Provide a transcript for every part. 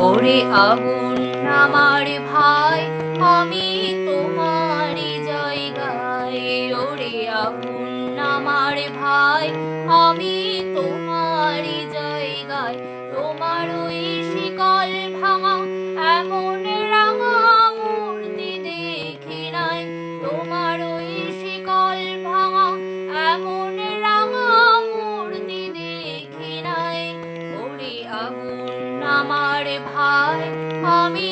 ওরে আগুন আমার ভাই আমি তোমার জয় জায়গায়। ওরে আগুন আমার ভাই আমি ভাই আমি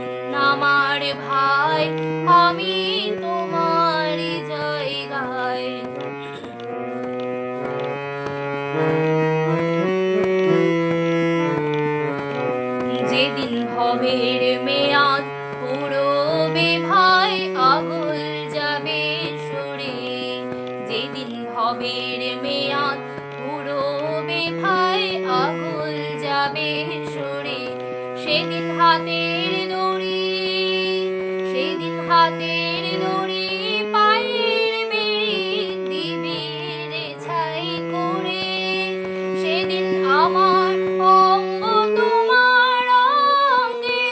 আগুন আমার ভাই, আমি তোমারই জায়গায়। যেদিন ভবের মেয়াদ, পুরবে ভাই, আগুল যাবে সরে। যেদিন ভবের মেয়াদ, পুরবে ভাই, আগুল যাবে সরে। সেদিন সেদিন হাতের দড়ি, পায়ের বেড়ি দিবি রে ছাই করে। সেদিন আমার অঙ্গ তোমার অঙ্গে।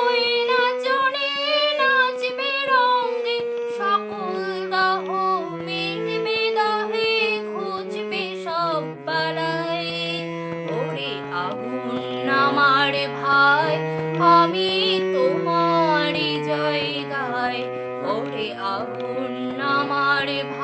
ওই নাচনে নাচবে রঙ্গে সকল দাহ মিটবে দাহে খুঁজবে সব আগুন আমার ভাই body of